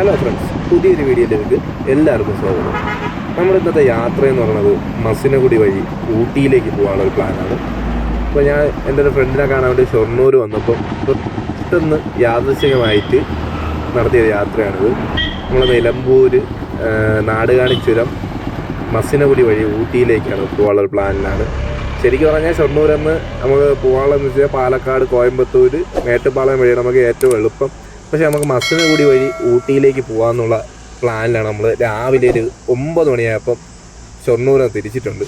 Hello friends പുതിയൊരു വീഡിയോയിലേക്ക് എല്ലാവർക്കും സ്വാഗതം. നമ്മുടെ ഇന്നത്തെ യാത്ര എന്ന് പറയുന്നത് മസിനഗുടി വഴി ഊട്ടിയിലേക്ക് പോകാനുള്ള ഒരു പ്ലാനാണ് അപ്പോൾ ഞാൻ എന്റെ ഒരു ഫ്രണ്ടിനെ കാണാൻ വേണ്ടി ഷൊർണൂർ വന്നപ്പോൾ പെട്ടെന്ന് യാദൃശികമായിട്ട് നടത്തിയ യാത്രയാണിത്. നമ്മൾ നിലമ്പൂർ നാടുകാണി ചുരം മസിനഗുടി വഴി ഊട്ടിയിലേക്കാണ് പോകാനുള്ള ഒരു പ്ലാനിലാണ് ശരിക്കും പറഞ്ഞാൽ ഷൊർണൂരിൽ നിന്ന് നമുക്ക് പോകാനുള്ളതെന്ന് വെച്ചാൽ പാലക്കാട് കോയമ്പത്തൂർ മേട്ടുപ്പാളയം വഴി നമുക്ക് ഏറ്റവും എളുപ്പം പക്ഷേ നമുക്ക് മസിനഗുഡി വഴി ഊട്ടിയിലേക്ക് പോകാമെന്നുള്ള പ്ലാനിലാണ് നമ്മൾ രാവിലെ ഒരു ഒമ്പത് മണിയായപ്പം ഷൊർണൂരിൽ തിരിച്ചിട്ടുണ്ട്.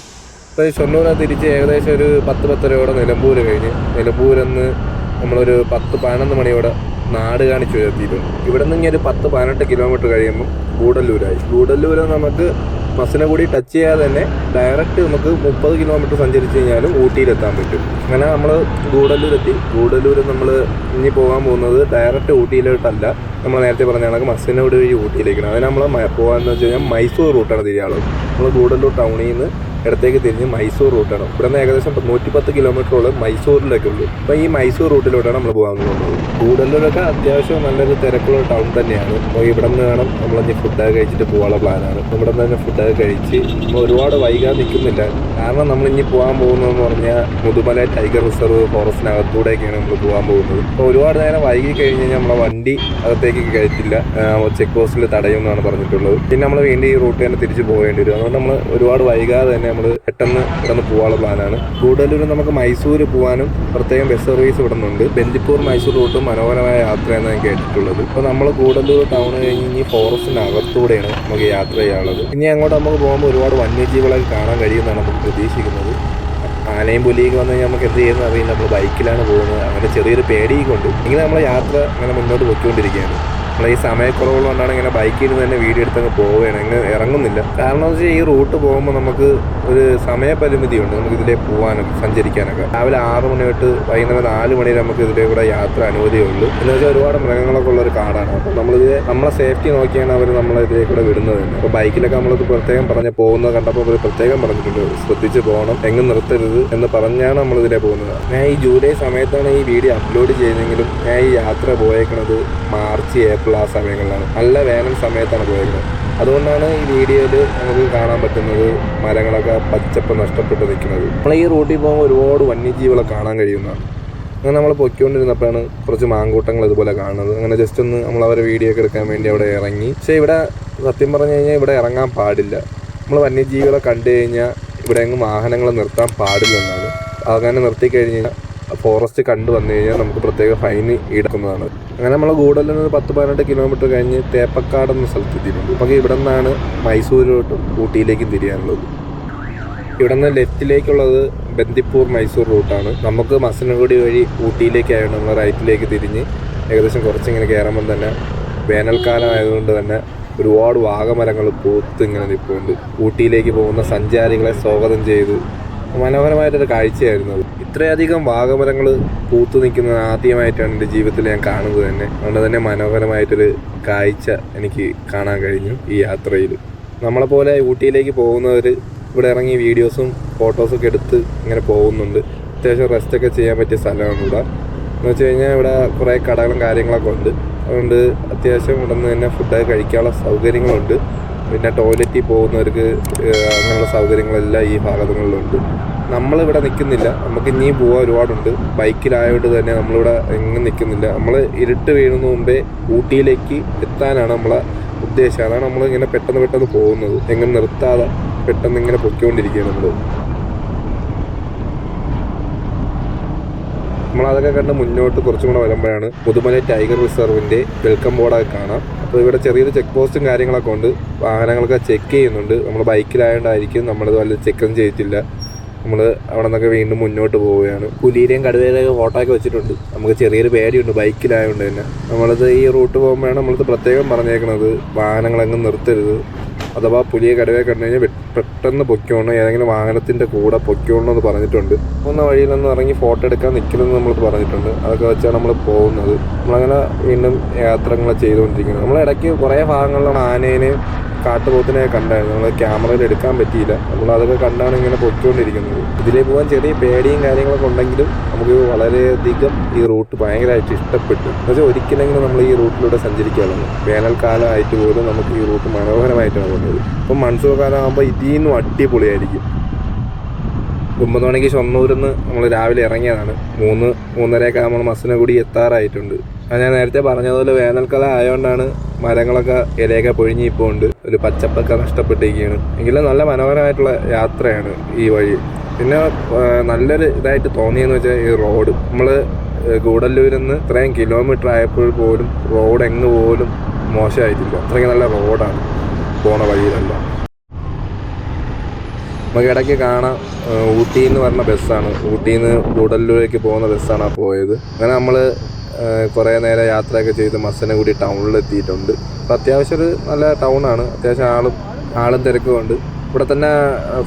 അപ്പോൾ ഷൊർണൂരിൽ നിന്ന് തിരിച്ച് ഏകദേശം ഒരു പത്ത് പത്തരയോടെ നിലമ്പൂർ കഴിഞ്ഞ് നിലമ്പൂരിൽ നിന്ന് നമ്മളൊരു പത്ത് പതിനൊന്ന് മണിയോടെ നാട് കാണിച്ചു എത്തിയിട്ടുണ്ട്. ഇവിടെ നിന്ന് ഇങ്ങനെ ഒരു പത്ത് പതിനെട്ട് കിലോമീറ്റർ കഴിയുമ്പോൾ ഗൂഡല്ലൂരായി. ഗൂഡല്ലൂർ നമുക്ക് മസിനഗുഡി ടച്ച് ചെയ്യാതെ തന്നെ ഡയറക്റ്റ് നമുക്ക് മുപ്പത് കിലോമീറ്റർ സഞ്ചരിച്ച് കഴിഞ്ഞാലും ഊട്ടിയിലെത്താൻ പറ്റും. അങ്ങനെ നമ്മൾ ഗൂഡല്ലൂരെത്തി. ഗൂഡല്ലൂർ നമ്മൾ ഇനി പോകാൻ പോകുന്നത് ഡയറക്റ്റ് ഊട്ടിയിലോട്ടല്ല. നമ്മൾ നേരത്തെ പറഞ്ഞ കണക്ക് ബസ്സിനെ കൂടി വഴി ഊട്ടിയിലേക്കാണ്. അതിന് നമ്മൾ പോകാമെന്ന് വെച്ച് കഴിഞ്ഞാൽ മൈസൂർ റൂട്ടാണ് തിരിയാളും നമ്മൾ ഗൂഡല്ലൂർ ടൗണിൽ നിന്ന് ഇടത്തേക്ക് തിരിഞ്ഞ് മൈസൂർ റൂട്ടാണ് ഇവിടെ നിന്ന് ഏകദേശം നൂറ്റിപ്പത്ത് കിലോമീറ്ററോളം മൈസൂരിലൊക്കെ ഉള്ളൂ അപ്പോൾ ഈ മൈസൂർ റൂട്ടിലോട്ടാണ് നമ്മൾ പോകാൻ പോകുന്നത്. കൂടുതലൊക്കെ അത്യാവശ്യം നല്ലൊരു തിരക്കുള്ള ടൗൺ തന്നെയാണ്. അപ്പോൾ ഇവിടെ നിന്ന് വേണം നമ്മൾ ഇനി ഫുഡൊക്കെ കഴിച്ചിട്ട് പോകാനുള്ള പ്ലാനാണ് ഇവിടെ നിന്ന് തന്നെ ഫുഡൊക്കെ കഴിച്ച് നമ്മൾ ഒരുപാട് വൈകാതെ നിൽക്കുന്നില്ല കാരണം നമ്മൾ ഇനി പോകാൻ പോകുന്നതെന്ന് പറഞ്ഞാൽ മുതുമല ടൈഗർ റിസർവ് ഫോറസ്റ്റിനകത്തൂടെയൊക്കെയാണ് നമ്മൾ പോകാൻ പോകുന്നത്. അപ്പോൾ ഒരുപാട് നേരം വൈകി കഴിഞ്ഞ് നമ്മളെ വണ്ടി അകത്തേക്ക് കയറ്റില്ല. ചെക്ക് പോസ്റ്റിൽ തടയുമെന്നാണ് പറഞ്ഞിട്ടുള്ളത്. പിന്നെ നമ്മൾ വീണ്ടും ഈ റൂട്ട് തന്നെ തിരിച്ച് പോകേണ്ടി വരും. അതുകൊണ്ട് നമ്മൾ ഒരുപാട് വൈകാതെ തന്നെ നമ്മൾ പെട്ടെന്ന് ഇവിടെ നിന്ന് പോകാനുള്ള പ്ലാനാണ്. കൂടുതലൂർ നമുക്ക് മൈസൂർ പോകാനും പ്രത്യേകം ബസ് സർവീസ് ഇവിടെ നിന്നുണ്ട് ബന്ദിപ്പൂർ മൈസൂർ റൂട്ടും മനോഹരമായ യാത്രയാണ് ഞാൻ കേട്ടിട്ടുള്ളത്. ഇപ്പോൾ നമ്മൾ കൂടല്ലൂർ ടൗൺ കഴിഞ്ഞ് ഇനി ഫോറസ്റ്റിനകത്തൂടെയാണ് നമുക്ക് യാത്ര ചെയ്യാനുള്ളത്. ഇനി അങ്ങോട്ട് നമുക്ക് പോകുമ്പോൾ ഒരുപാട് വന്യജീവികളൊക്കെ കാണാൻ കഴിയുമെന്നാണ് നമുക്ക് പ്രതീക്ഷിക്കുന്നത്. ആനയും പുലിയൊക്കെ വന്നു കഴിഞ്ഞാൽ നമുക്ക് എന്ത് ചെയ്യുന്ന അറിയില്ല. നമ്മൾ ബൈക്കിലാണ് പോകുന്നത്. അങ്ങനെ ചെറിയൊരു പേടിയൊക്കെ ഉണ്ട്. ഇങ്ങനെ നമ്മളെ യാത്ര അങ്ങനെ മുന്നോട്ട് പൊയ്ക്കൊണ്ടിരിക്കുകയാണ്. നമ്മൾ ഈ സമയക്കുറവുകൾ കൊണ്ടാണ് ഇങ്ങനെ ബൈക്കിൽ നിന്ന് തന്നെ വീഡിയോ എടുത്തങ്ങ് പോവുകയാണ്. അങ്ങ് ഇറങ്ങുന്നില്ല. കാരണം എന്ന് വെച്ചാൽ ഈ റൂട്ട് പോകുമ്പോൾ നമുക്ക് ഒരു സമയപരിമിതിയുണ്ട്. നമുക്ക് ഇതിലേ പോകാനൊക്കെ സഞ്ചരിക്കാനൊക്കെ. രാവിലെ ആറ് മണി തൊട്ട് വൈകുന്നേരം നാല് മണി നമുക്ക് ഇതിലേ കൂടെ യാത്ര അനുമതിയുള്ളൂ എന്ന് വെച്ചാൽ ഒരുപാട് മൃഗങ്ങളൊക്കെ ഉള്ള ഒരു കാടാണ്. അപ്പം നമ്മളിത് നമ്മളെ സേഫ്റ്റി നോക്കിയാണ് അവർ നമ്മളെ ഇതിലേ കൂടെ വിടുന്നത് തന്നെ. അപ്പോൾ ബൈക്കിലൊക്കെ നമ്മളിത് പ്രത്യേകം പറഞ്ഞ് പോകുന്നത് കണ്ടപ്പോൾ അവർ പ്രത്യേകം പറഞ്ഞിട്ടുണ്ട്. ശ്രദ്ധിച്ച് പോകണം എങ്ങും നിർത്തരുത് എന്ന് പറഞ്ഞാണ് നമ്മൾ ഇതിലേ പോകുന്നത്. ഞാൻ ഈ ജൂലൈ സമയത്താണ് ഈ വീഡിയോ അപ്ലോഡ് ചെയ്തെങ്കിലും ഞാൻ ഈ യാത്ര പോയേക്കണത് മാർച്ച് ഏപ്രിൽ ആ സമയങ്ങളിലാണ്. നല്ല വേനൽ സമയത്താണ് പോയിരുന്നത്. അതുകൊണ്ടാണ് ഈ വീഡിയോയിൽ നമുക്ക് കാണാൻ പറ്റുന്നത് മരങ്ങളൊക്കെ പച്ചപ്പ് നഷ്ടപ്പെട്ട് നിൽക്കുന്നത്. നമ്മൾ ഈ റൂട്ടിൽ പോകുമ്പോൾ ഒരുപാട് വന്യജീവികളെ കാണാൻ കഴിയുന്നതാണ്. അങ്ങനെ നമ്മൾ പൊയ്ക്കൊണ്ടിരുന്നപ്പോഴാണ് കുറച്ച് മാങ്കൂട്ടങ്ങൾ ഇതുപോലെ കാണുന്നത്. അങ്ങനെ ജസ്റ്റ് ഒന്ന് നമ്മൾ അവരെ വീഡിയോ ഒക്കെ എടുക്കാൻ വേണ്ടി അവിടെ ഇറങ്ങി. പക്ഷേ ഇവിടെ സത്യം പറഞ്ഞു കഴിഞ്ഞാൽ ഇവിടെ ഇറങ്ങാൻ പാടില്ല. നമ്മൾ വന്യജീവികളെ കണ്ടു കഴിഞ്ഞാൽ ഇവിടെ എങ്ങും വാഹനങ്ങൾ നിർത്താൻ പാടില്ല എന്നാണ്. അങ്ങനെ നിർത്തി കഴിഞ്ഞാൽ ഫോറസ്റ്റ് കണ്ടു വന്നു കഴിഞ്ഞാൽ നമുക്ക് പ്രത്യേക ഫൈൻ ഈടാക്കുന്നതാണ്. അങ്ങനെ നമ്മൾ ഗൂഡലിൽ നിന്ന് പത്ത് പതിനെട്ട് കിലോമീറ്റർ കഴിഞ്ഞ് തേപ്പക്കാട് എന്ന സ്ഥലത്ത് എത്തിയിട്ടുണ്ട്. നമുക്ക് ഇവിടെ നിന്നാണ് മൈസൂരിലോട്ടും ഊട്ടിയിലേക്കും തിരിയാനുള്ളത്. ഇവിടെ നിന്ന് ലെഫ്റ്റിലേക്കുള്ളത് ബന്ദിപ്പൂർ മൈസൂർ റൂട്ടാണ് നമുക്ക് മസനഗുഡി വഴി ഊട്ടിയിലേക്കായാണ് നമ്മൾ റൈറ്റിലേക്ക് തിരിഞ്ഞ് ഏകദേശം കുറച്ചിങ്ങനെ കയറുമ്പം തന്നെ വേനൽക്കാലം ആയതുകൊണ്ട് തന്നെ ഒരുപാട് വാഗമരങ്ങൾ പൂത്ത് ഇങ്ങനെ നിൽപ്പുണ്ട് ഊട്ടിയിലേക്ക് പോകുന്ന സഞ്ചാരികളെ സ്വാഗതം ചെയ്ത് മനോഹരമായിട്ടൊരു കാഴ്ചയായിരുന്നു ഇത്രയധികം വാഗമരങ്ങൾ പൂത്തു നിൽക്കുന്നത് ആദ്യമായിട്ടാണ് എന്റെ ജീവിതത്തിൽ ഞാൻ കാണുന്നത് തന്നെ. അതുകൊണ്ട് തന്നെ മനോഹരമായിട്ടൊരു കാഴ്ച എനിക്ക് കാണാൻ കഴിഞ്ഞു ഈ യാത്രയിൽ നമ്മളെപ്പോലെ ഊട്ടിയിലേക്ക് പോകുന്നവർ ഇവിടെ ഇറങ്ങി വീഡിയോസും ഫോട്ടോസും ഒക്കെ എടുത്ത് ഇങ്ങനെ പോകുന്നുണ്ട്. അത്യാവശ്യം റെസ്റ്റൊക്കെ ചെയ്യാൻ പറ്റിയ സ്ഥലമാണ് ഇവിടെ. എന്ന് വെച്ച് കഴിഞ്ഞാൽ ഇവിടെ കുറേ കടകളും കാര്യങ്ങളൊക്കെ ഉണ്ട്. അതുകൊണ്ട് അത്യാവശ്യം ഇവിടെ നിന്ന് തന്നെ ഫുഡൊക്കെ കഴിക്കാനുള്ള സൗകര്യങ്ങളുണ്ട്. പിന്നെ ടോയ്ലറ്റിൽ പോകുന്നവർക്ക് അങ്ങനെയുള്ള സൗകര്യങ്ങളെല്ലാം ഈ ഭാഗങ്ങളിലുണ്ട്. നമ്മളിവിടെ നിൽക്കുന്നില്ല. നമുക്ക് ഇനിയും പോകാൻ ഒരുപാടുണ്ട്. ബൈക്കിലായതുകൊണ്ട് തന്നെ നമ്മളിവിടെ എങ്ങും നിൽക്കുന്നില്ല. നമ്മൾ ഇരുട്ട് വീഴുന്ന മുമ്പേ ഊട്ടിയിലേക്ക് എത്താനാണ് നമ്മളെ ഉദ്ദേശം. അതാണ് നമ്മൾ ഇങ്ങനെ പെട്ടെന്ന് പെട്ടെന്ന് പോകുന്നത്. എങ്ങനെ നിർത്താതെ പെട്ടെന്ന് ഇങ്ങനെ പൊക്കിക്കൊണ്ടിരിക്കുകയാണ് നമ്മൾ നമ്മളതൊക്കെ കണ്ട് മുന്നോട്ട് കുറച്ചും കൂടെ വരുമ്പോഴാണ് പുതുമല ടൈഗർ റിസർവിന്റെ വെൽക്കം ബോർഡൊക്കെ കാണാം. അപ്പോൾ ഇവിടെ ചെറിയൊരു ചെക്ക് പോസ്റ്റും കാര്യങ്ങളൊക്കെ ഉണ്ട്. വാഹനങ്ങളൊക്കെ ചെക്ക് ചെയ്യുന്നുണ്ട്. നമ്മൾ ബൈക്കിലായതുകൊണ്ടായിരിക്കും നമ്മൾ വല്ല ചെക്കൊന്നും ചെയ്തിട്ടില്ല. നമ്മൾ അവിടെ നിന്നൊക്കെ വീണ്ടും മുന്നോട്ട് പോവുകയാണ്. പുലിയുടെയും കടുവയുടെയൊക്കെ ഫോട്ടോ ഒക്കെ വെച്ചിട്ടുണ്ട്. നമുക്ക് ചെറിയൊരു പേടിയുണ്ട് ബൈക്കിലായതുകൊണ്ട് തന്നെ. നമ്മളത് ഈ റൂട്ട് പോകുമ്പോഴാണ് നമ്മളിത് പ്രത്യേകം പറഞ്ഞേക്കുന്നത് വാഹനങ്ങളെങ്ങും നിർത്തരുത്. അഥവാ പുലിയെ കടുവയെ കണ്ടു കഴിഞ്ഞാൽ പെട്ടെന്ന് പൊയ്ക്കോണം ഏതെങ്കിലും വാഹനത്തിന്റെ കൂടെ പൊയ്ക്കോണം എന്ന് പറഞ്ഞിട്ടുണ്ട്. പോകുന്ന വഴിയിൽ നിന്ന് ഇറങ്ങി ഫോട്ടോ എടുക്കാൻ നിൽക്കണമെന്ന് നമ്മൾ പറഞ്ഞിട്ടുണ്ട്. അതൊക്കെ വെച്ചാണ് നമ്മൾ പോകുന്നത്. നമ്മളങ്ങനെ വീണ്ടും യാത്രകൾ ചെയ്തുകൊണ്ടിരിക്കുന്നത്. നമ്മൾ ഇടയ്ക്ക് കുറേ ഭാഗങ്ങളിലാണ് ആനേനെയും കാട്ടുപോത്തിനെ കണ്ടായിരുന്നു. നമ്മൾ ക്യാമറയിൽ എടുക്കാൻ പറ്റിയില്ല. നമ്മൾ അതൊക്കെ കണ്ടാണ് ഇങ്ങനെ പൊയ്ക്കൊണ്ടിരിക്കുന്നത്. ഇതിലേ പോകാൻ ചെറിയ പേടിയും കാര്യങ്ങളൊക്കെ ഉണ്ടെങ്കിലും നമുക്ക് വളരെയധികം ഈ റൂട്ട് ഭയങ്കരമായിട്ട് ഇഷ്ടപ്പെട്ടു. എന്നുവെച്ചാൽ ഒരിക്കലെങ്കിലും നമ്മൾ ഈ റൂട്ടിലൂടെ സഞ്ചരിക്കാറുണ്ട് വേനൽക്കാലമായിട്ട് പോലും നമുക്ക് ഈ റൂട്ട് മനോഹരമായിട്ടാണ് പോകുന്നത് ഇപ്പം മൺസൂൺ കാലം ആകുമ്പോൾ ഇതിൽ നിന്നും അടിപൊളിയായിരിക്കും. ഒമ്പത് മണിക്ക് ഷൊർണൂരിൽ നിന്ന് നമ്മൾ രാവിലെ ഇറങ്ങിയതാണ്. മൂന്ന് മൂന്നരയൊക്കെ ആകുമ്പോൾ കൂടി എത്താറായിട്ടുണ്ട്. ഞാൻ നേരത്തെ പറഞ്ഞതുപോലെ വേനൽക്കാലം ആയതുകൊണ്ടാണ് മരങ്ങളൊക്കെ ഇലയൊക്കെ പൊഴിഞ്ഞ് ഇപ്പോൾ ഉണ്ട്. ഒരു പച്ചപ്പൊക്കെ നഷ്ടപ്പെട്ടിരിക്കുകയാണ്. എങ്കിലും നല്ല മനോഹരമായിട്ടുള്ള യാത്രയാണ് ഈ വഴി. പിന്നെ നല്ലൊരു ഇതായിട്ട് തോന്നിയെന്ന് വെച്ചാൽ ഈ റോഡ്. നമ്മൾ ഗൂഡല്ലൂരിൽ നിന്ന് ഇത്രയും കിലോമീറ്റർ ആയപ്പോൾ പോലും റോഡ് എങ്ങ് പോലും മോശമായിട്ടില്ല. അത്രയ്ക്ക് നല്ല റോഡാണ് പോണ വഴിയിലല്ല. നമുക്ക് ഇടയ്ക്ക് കാണാം ഊട്ടിയിൽ ഊട്ടി എന്ന് പറഞ്ഞ ബസ്സാണ്. ഊട്ടിയിൽ നിന്ന് ഗൂഡല്ലൂരേക്ക് പോകുന്ന ബസ്സാണ് പോയത്. അങ്ങനെ നമ്മൾ കുറേ നേരം യാത്രയൊക്കെ ചെയ്ത് മസനഗുഡി ടൗണിൽ എത്തിയിട്ടുണ്ട് അപ്പോൾ അത്യാവശ്യം ഒരു നല്ല ടൗണാണ്. അത്യാവശ്യം ആളും ആളും തിരക്കും ഉണ്ട് ഇവിടെ തന്നെ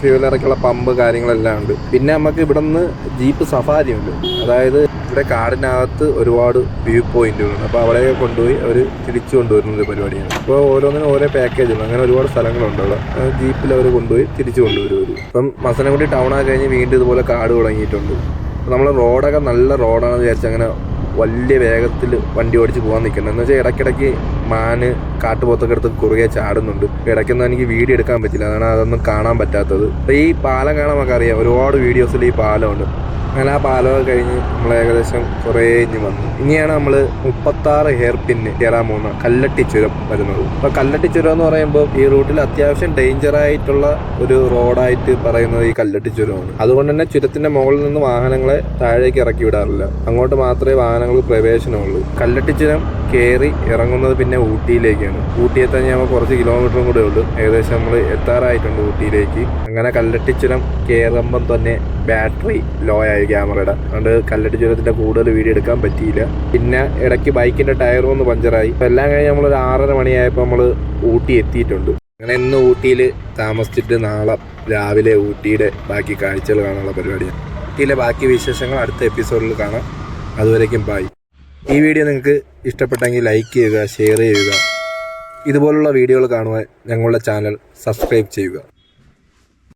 ഫ്യൂൽ ഇറക്കിയുള്ള പമ്പ് കാര്യങ്ങളെല്ലാം ഉണ്ട്. പിന്നെ നമുക്ക് ഇവിടെ നിന്ന് ജീപ്പ് സഫാരി ഉണ്ട്. അതായത് ഇവിടെ കാടിനകത്ത് ഒരുപാട് വ്യൂ പോയിന്റുകളുണ്ട് അപ്പോൾ അവിടെ കൊണ്ടുപോയി അവർ തിരിച്ചു കൊണ്ടുവരുന്ന ഒരു പരിപാടിയാണ്. അപ്പോൾ ഓരോന്നിനും ഓരോ പാക്കേജ് ഉണ്ട്. അങ്ങനെ ഒരുപാട് സ്ഥലങ്ങളുണ്ട് അവിടെ. ജീപ്പിൽ അവർ കൊണ്ടുപോയി തിരിച്ചു കൊണ്ടുവരും അവർ ഇപ്പം ടൗൺ ആയി കഴിഞ്ഞ് വീണ്ടും ഇതുപോലെ കാട് തുടങ്ങിയിട്ടുണ്ട്. നമ്മൾ റോഡൊക്കെ നല്ല റോഡാണെന്ന് വിചാരിച്ച് അങ്ങനെ വലിയ വേഗത്തിൽ വണ്ടി ഓടിച്ച് പോകാൻ നിൽക്കുന്നത് എന്ന് വെച്ചാൽ ഇടയ്ക്കിടയ്ക്ക് മാന് കാട്ടുപോത്തൊക്കെ എടുത്ത് കുറുകെ ചാടുന്നുണ്ട്. ഇടയ്ക്കൊന്നും എനിക്ക് വീഡിയോ എടുക്കാൻ പറ്റില്ല. അതാണ് അതൊന്നും കാണാൻ പറ്റാത്തത്. ഈ പാലം കാണാൻ നമുക്കറിയാം. ഒരുപാട് വീഡിയോസിൽ ഈ പാലമുണ്ട് അങ്ങനെ ആ പാലമൊക്കെ കഴിഞ്ഞ് നമ്മൾ ഏകദേശം കുറേ ഇഞ്ഞ് വന്നു. ഇനിയാണ് നമ്മൾ മുപ്പത്താറ് ഹെയർ പിന്ന് കയറാൻ പോകുന്ന കല്ലട്ടി ചുരം വരുന്നത്. അപ്പോൾ കല്ലട്ടി ചുരം എന്ന് പറയുമ്പോൾ ഈ റൂട്ടിൽ അത്യാവശ്യം ഡേഞ്ചർ ആയിട്ടുള്ള ഒരു റോഡായിട്ട് പറയുന്നത് ഈ കല്ലട്ടി ചുരമാണ് അതുകൊണ്ട് തന്നെ ചുരത്തിന്റെ മുകളിൽ നിന്ന് വാഹനങ്ങളെ താഴേക്ക് ഇറക്കി വിടാറില്ല. അങ്ങോട്ട് മാത്രമേ വാഹനങ്ങൾക്ക് പ്രവേശനമുള്ളൂ. കല്ലട്ടി ചുരം കയറി ഇറങ്ങുന്നത് പിന്നെ ഊട്ടിയിലേക്കാണ്. ഊട്ടി എത്താൻ ഞങ്ങൾ കുറച്ച് കിലോമീറ്ററും കൂടെ ഉള്ളൂ. ഏകദേശം നമ്മൾ എത്താറായിട്ടുണ്ട് ഊട്ടിയിലേക്ക്. അങ്ങനെ കല്ലട്ടി ചുരം കയറുമ്പം തന്നെ ബാറ്ററി ലോ ആയി ക്യാമറയുടെ. അതുകൊണ്ട് കല്ലടി ചുരത്തിന്റെ കൂടുതൽ വീഡിയോ എടുക്കാൻ പറ്റിയില്ല. പിന്നെ ഇടയ്ക്ക് ബൈക്കിന്റെ ടയറും ഒന്ന് പഞ്ചറായി. ഇപ്പം എല്ലാം കഴിഞ്ഞ് നമ്മൾ ഒരു ആറര മണിയായപ്പോൾ നമ്മൾ ഊട്ടി എത്തിയിട്ടുണ്ട്. അങ്ങനെ ഇന്ന് ഊട്ടിയിൽ താമസിച്ചിട്ട് നാളെ രാവിലെ ഊട്ടിയുടെ ബാക്കി കാഴ്ചകൾ കാണാനുള്ള പരിപാടിയാണ് ഊട്ടിയിലെ ബാക്കി വിശേഷങ്ങൾ അടുത്ത എപ്പിസോഡിൽ കാണാം. അതുവരേക്കും ബൈ ഈ വീഡിയോ നിങ്ങൾക്ക് ഇഷ്ടപ്പെട്ടെങ്കിൽ ലൈക്ക് ചെയ്യുക ഷെയർ ചെയ്യുക. ഇതുപോലുള്ള വീഡിയോകൾ കാണുവാൻ ഞങ്ങളുടെ ചാനൽ സബ്സ്ക്രൈബ് ചെയ്യുക.